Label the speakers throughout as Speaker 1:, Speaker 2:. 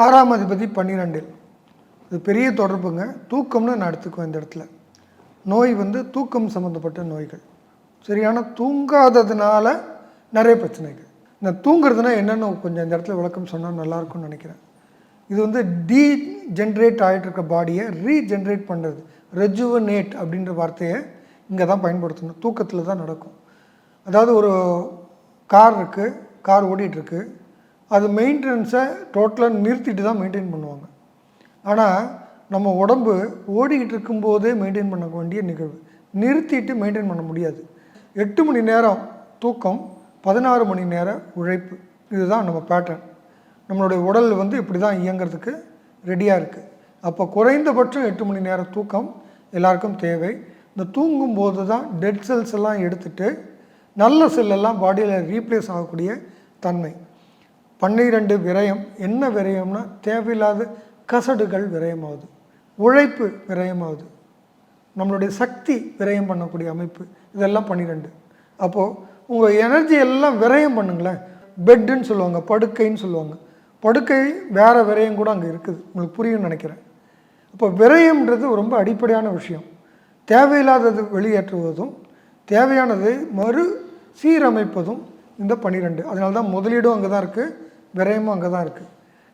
Speaker 1: ஆறாம் அதிபதி பன்னிரெண்டில். இது பெரிய தொடர்புங்க. தூக்கம்னு நான் எடுத்துக்குவேன் இந்த இடத்துல. நோய் வந்து தூக்கம் சம்மந்தப்பட்ட நோய்கள். சரியான தூங்காததுனால நிறைய பிரச்சனைகள். இந்த தூங்குறதுனா என்னென்னு கொஞ்சம் இந்த இடத்துல விளக்கம் சொன்னால் நல்லாயிருக்கும்னு நினைக்கிறேன். இது வந்து டீ ஜென்ரேட் ஆகிட்டு இருக்க பாடியை ரீஜென்ரேட் பண்ணுறது ரெஜுவனேட் அப்படின்ற வார்த்தையை இங்கே தான் பயன்படுத்தணும். தூக்கத்தில் தான் நடக்கும். அதாவது ஒரு கார் இருக்குது கார் ஓடிட்டுருக்கு அது மெயின்டெனன்ஸை டோட்டலாக நிறுத்திட்டு தான் மெயின்டைன் பண்ணுவாங்க. ஆனால் நம்ம உடம்பு ஓடிக்கிட்டு இருக்கும்போதே மெயின்டைன் பண்ண வேண்டிய நிகழ்வு. நிறுத்திட்டு மெயின்டைன் பண்ண முடியாது. எட்டு மணி நேரம் தூக்கம் பதினாறு மணி நேர உழைப்பு. இதுதான் நம்ம பேட்டர்ன் நம்மளுடைய உடல் வந்து இப்படி தான் இயங்கிறதுக்கு ரெடியாக இருக்குது அப்போ குறைந்தபட்சம் எட்டு மணி நேரம் தூக்கம் எல்லாருக்கும் தேவை. இந்த தூங்கும்போது தான் டெட் செல்ஸ் எல்லாம் எடுத்துகிட்டு நல்ல செல்லெல்லாம் பாடியில் ரீப்ளேஸ் ஆகக்கூடிய தன்மை. பன்னிரெண்டு விரயம் என்ன விரயம்னா தேவையில்லாத கசடுகள் விரயமாகுது உழைப்பு விரயமாகுது நம்மளுடைய சக்தி விரயம் பண்ணக்கூடிய அமைப்பு இதெல்லாம் பன்னிரெண்டு. அப்போது உங்கள் எனர்ஜி எல்லாம் விரயம் பண்ணுங்களேன். பெட்டுன்னு சொல்லுவாங்க படுக்கைன்னு சொல்லுவாங்க. படுக்கை வேறு விரயம் கூட அங்கே இருக்குது. உங்களுக்கு புரியும்னு நினைக்கிறேன். அப்போ விரயம்ன்றது ரொம்ப அடிப்படையான விஷயம். தேவையில்லாதது வெளியேற்றுவதும் தேவையானதை மறு சீரமைப்பதும் இந்த பன்னிரெண்டு. அதனால தான் முதலீடும் அங்கே தான் இருக்குது விரயமும் அங்கே தான் இருக்குது.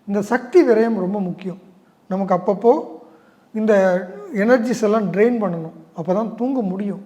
Speaker 1: இந்த சக்தி விரயம் ரொம்ப முக்கியம். நமக்கு அப்பப்போ இந்த எனர்ஜிஸ் எல்லாம் ட்ரெயின் பண்ணணும். அப்போ தான் தூங்க முடியும்.